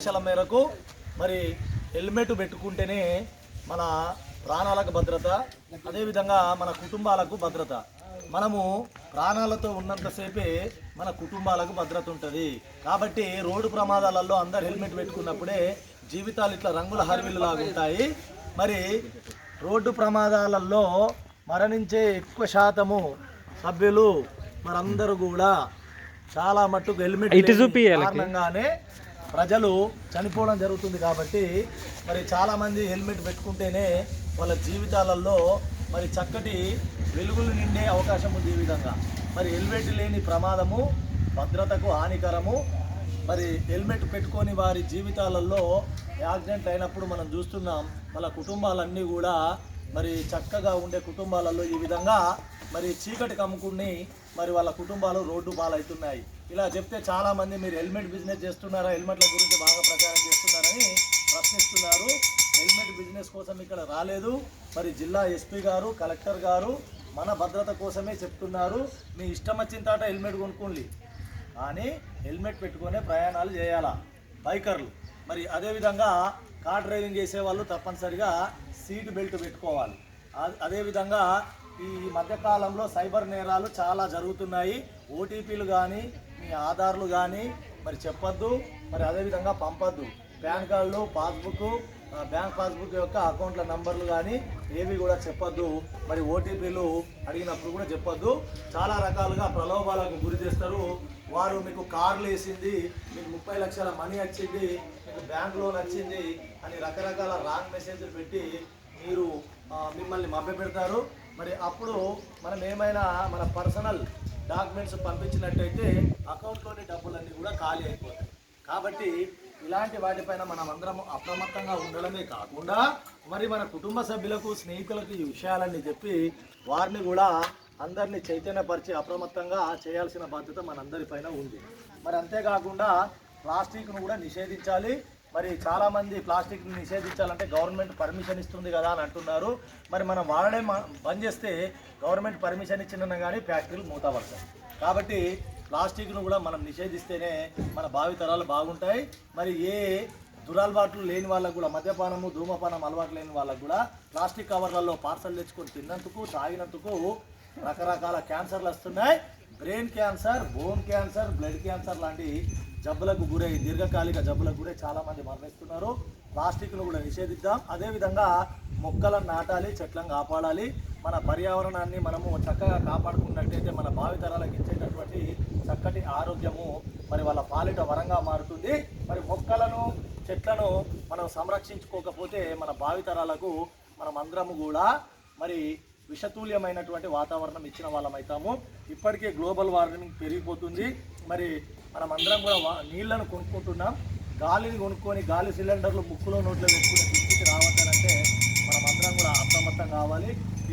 ఆదేశాల మేరకు మరి హెల్మెట్ పెట్టుకుంటేనే మన ప్రాణాలకు భద్రత అదేవిధంగా మన కుటుంబాలకు భద్రత. మనము ప్రాణాలతో ఉన్నంతసేపే మన కుటుంబాలకు భద్రత ఉంటుంది. కాబట్టి రోడ్డు ప్రమాదాలలో అందరు హెల్మెట్ పెట్టుకున్నప్పుడే జీవితాలు ఇట్లా రంగుల హరివిల్లు లాగుంటాయి మరి రోడ్డు ప్రమాదాలలో మరణించే ఎక్కువ శాతము సభ్యులు మరందరూ కూడా చాలా మట్టుకు హెల్మెట్. కారణంగానే ప్రజలు చనిపోవడం జరుగుతుంది కాబట్టి మరి చాలామంది హెల్మెట్ పెట్టుకుంటేనే వాళ్ళ జీవితాలలో మరి చక్కటి వెలుగులు నిండే అవకాశం ఉంది ఈ విధంగా. మరి హెల్మెట్ లేని ప్రమాదము భద్రతకు హానికరము మరి హెల్మెట్ పెట్టుకొని వారి జీవితాలలో యాక్సిడెంట్ అయినప్పుడు మనం చూస్తున్నాం వాళ్ళ కుటుంబాలన్నీ కూడా మరి చక్కగా ఉండే కుటుంబాలలో ఈ విధంగా మరి చీకటి కమ్ముకుని మరి వాళ్ళ కుటుంబాలు రోడ్డు పాలవుతున్నాయి. ఇలా చెప్తే చాలామంది మీరు హెల్మెట్ బిజినెస్ చేస్తున్నారా హెల్మెట్ల గురించి బాగా ప్రచారం చేస్తున్నారని ప్రశ్నిస్తున్నారు. హెల్మెట్ బిజినెస్ కోసం ఇక్కడ రాలేదు. మరి జిల్లా ఎస్పీ గారు కలెక్టర్ గారు మన భద్రత కోసమే చెప్తున్నారు. మీ ఇష్టం వచ్చిన తాట హెల్మెట్ కొనుక్కోండి. కానీ హెల్మెట్ పెట్టుకునే ప్రయాణాలు చేయాలా? బైకర్లు. మరి అదేవిధంగా కార్ డ్రైవింగ్ చేసే వాళ్ళు తప్పనిసరిగా సీట్ బెల్ట్ పెట్టుకోవాలి. అదేవిధంగా ఈ మధ్యకాలంలో సైబర్ నేరాలు చాలా జరుగుతున్నాయి. ఓటీపీలు కానీ మీ ఆధార్లు కానీ మరి చెప్పొద్దు మరి అదేవిధంగా పంపొద్దు. పాన్ కార్డులు పాస్బుక్ బ్యాంక్ పాస్బుక్ యొక్క అకౌంట్ల నంబర్లు కానీ ఏవి కూడా చెప్పొద్దు. మరి ఓటీపీలు అడిగినప్పుడు కూడా చెప్పొద్దు. చాలా రకాలుగా ప్రలోభాలకు గురి చేస్తారు. వారు మీకు కార్లు వేసింది మీకు ముప్పై లక్షల మనీ వచ్చింది మీకు బ్యాంక్ లోన్ వచ్చింది అని రకరకాల రాంగ్ మెసేజ్లు పెట్టి మీరు మిమ్మల్ని మభ్య పెడతారు మరి అప్పుడు మనం ఏమైనా మన పర్సనల్ డాక్యుమెంట్స్ పంపించినట్టయితే అకౌంట్లోని డబ్బులన్నీ కూడా ఖాళీ అయిపోతాయి. కాబట్టి ఇలాంటి వాటిపైన మనం అందరం అప్రమత్తంగా ఉండడమే కాకుండా మరి మన కుటుంబ సభ్యులకు స్నేహితులకు ఈ విషయాలన్నీ చెప్పి వారిని కూడా అందరినీ చైతన్యపరిచి అప్రమత్తంగా చేయాల్సిన బాధ్యత మనందరిపైన ఉంది. మరి అంతేకాకుండా ప్లాస్టిక్ను కూడా నిషేధించాలి. మరి చాలామంది ప్లాస్టిక్ని నిషేధించాలంటే గవర్నమెంట్ పర్మిషన్ ఇస్తుంది కదా అని అంటున్నారు. మరి మనం వాడడం బంద్ చేస్తే గవర్నమెంట్ పర్మిషన్ ఇచ్చిన కానీ ఫ్యాక్టరీలు మూతపడతాయి. కాబట్టి ప్లాస్టిక్ను కూడా మనం నిషేధిస్తేనే మన భావితరాలు బాగుంటాయి. మరి ఏ దురలవాట్లు లేని వాళ్ళకు కూడా మద్యపానము ధూమపానం అలవాటు లేని వాళ్ళకు కూడా ప్లాస్టిక్ కవర్లలో పార్సల్ తెచ్చుకొని తిన్నందుకు తాగినందుకు రకరకాల క్యాన్సర్లు వస్తున్నాయి. Brain cancer bone cancer blood cancer లాంటి జబ్బులకు గురై దీర్ఘకాలిక జబ్బులకు గురై చాలామంది మరణిస్తున్నారు. ప్లాస్టిక్ను కూడా నిషేధిద్దాం. అదేవిధంగా మొక్కలను నాటాలి చెట్లను కాపాడాలి. మన పర్యావరణాన్ని మనము చక్కగా కాపాడుకున్నట్టయితే మన భావితరాలకు ఇచ్చేటటువంటి చక్కటి ఆరోగ్యము మరి వాళ్ళ పాలిట వరంగా మారుతుంది. మరి మొక్కలను చెట్లను మనం సంరక్షించుకోకపోతే మన భావితరాలకు మనం అందరము కూడా మరి విషతుల్యమైనటువంటి వాతావరణం ఇచ్చిన వాళ్ళమవుతాము ఇప్పటికే గ్లోబల్ వార్మింగ్ పెరిగిపోతుంది. మరి మనం అందరం కూడా వా- నీళ్ళను కొనుక్కుంటున్నాం. గాలిని కొనుక్కొని గాలి సిలిండర్లు ముక్కులో నోట్లో పెట్టుకునే దుస్థితి రావద్దనంటే మనం అందరం కూడా అప్రమత్తం కావాలి.